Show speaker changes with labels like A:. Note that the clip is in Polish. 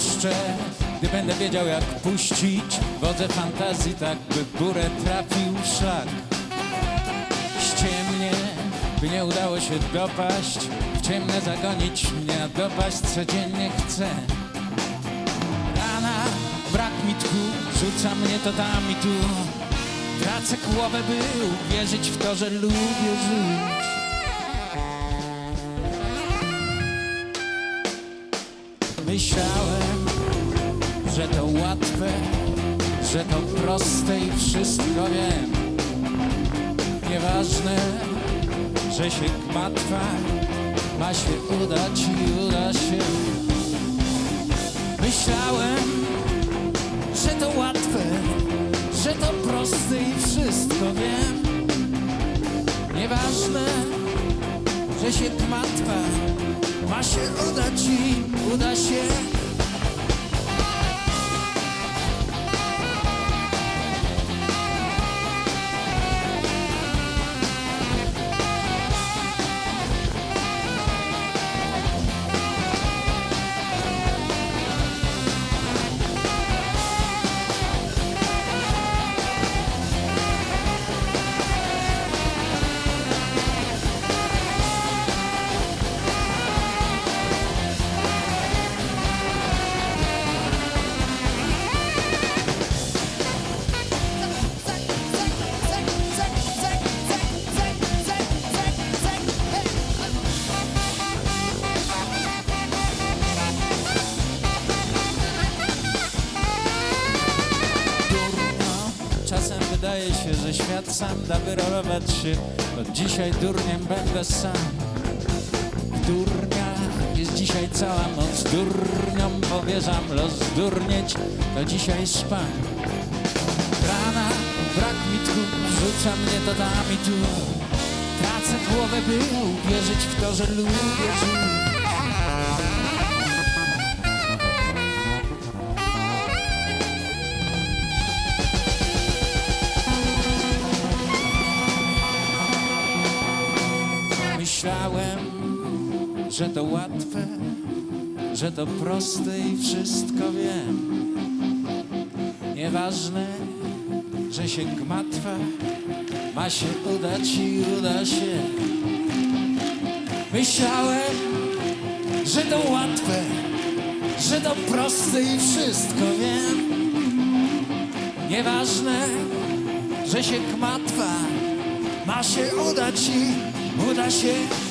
A: puszczę, gdy będę wiedział jak puścić. Wodze fantazji, tak by górę trafił szlak. Ściemnie, by nie udało się dopaść. W ciemne zagonić mnie, a dopaść codziennie chcę. Rana, brak mi tchu, rzuca mnie to tam i tu. Tracę głowę, by uwierzyć w to, że lubię żyć. Myślałem, że to łatwe, że to proste i wszystko wiem. Nieważne, że się gmatwa ma się udać i uda się. Myślałem, że to łatwe, że to proste i wszystko wiem. Nieważne, że się gmatwa ma się udać i uda się. Świat sam da wyrolować się. Od dzisiaj durniem będę sam. W durniach jest dzisiaj cała noc Durniom powierzam los durnieć. To dzisiaj spam Rana, brak mi tchu Rzuca mnie to tam i tu. Tracę głowę, by uwierzyć w to, że lubię żyć że to łatwe, że to proste i wszystko wiem. Nieważne, że się gmatwa ma się udać i uda się. Myślałem, że to łatwe, że to proste i wszystko wiem. Nieważne, że się gmatwa ma się udać i uda się.